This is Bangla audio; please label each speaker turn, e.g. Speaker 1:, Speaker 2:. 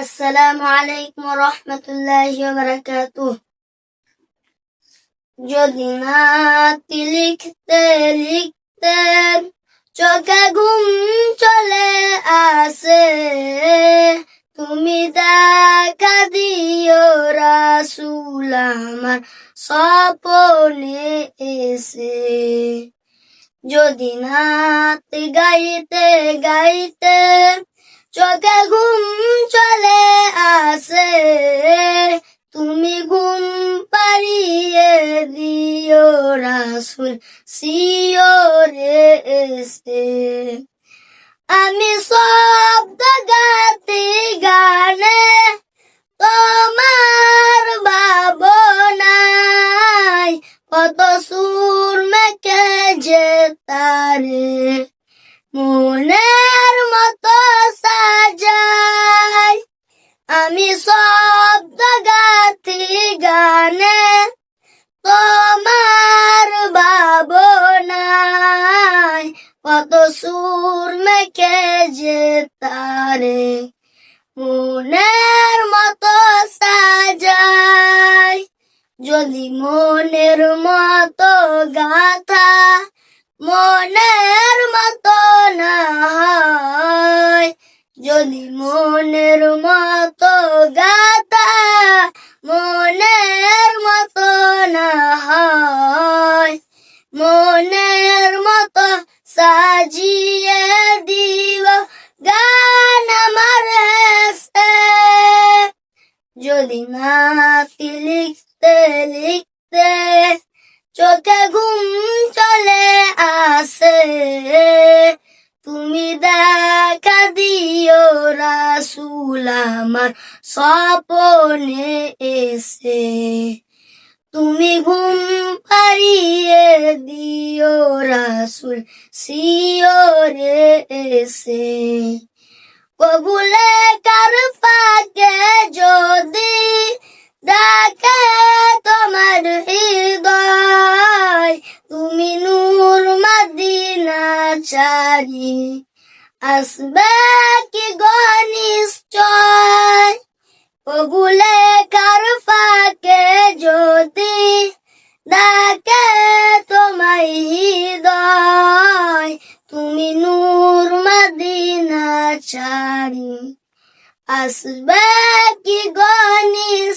Speaker 1: আসসালামু আলাইকুম রহমতুল্লাহি বারাকাতুহ। যদি নাতি লিখতে লিখতে চোখে ঘুম চলে আসে, তুমি দেখা দিও রাসুল আমার স্বপনে এসে। যদি নাত গাইতে গাইতে চোখে ঘুম চলে আসে। তুমি ঘুম পারিয়ে দিও রাসুল, সিওরে এসে আমি শব্দ গাতে গানে তোমার ভাবনায় কত সুর মেকে যে তারে। তোমার ভাবনায় কত সুর মেকে যে তারে মনের মতো সাজাই যদি মনের মতো গাথা মনের দিব গান আমার হেসে যদি নাতি লিখতে লিখতে চোখে ঘুম চলে আসে তুমি দেখা দিও রাসুল আমার স্বপনে এসে তুমি ঘুম পারিয়ে দিও রাসুল সিওরে এসে। কবুলে কার ফাঁকে যদি ডাকে তোমার হৃদয়, তুমি নূর মদিনা চারি। আসবে নূর মদিনা চারি। আসবে কি গণিশ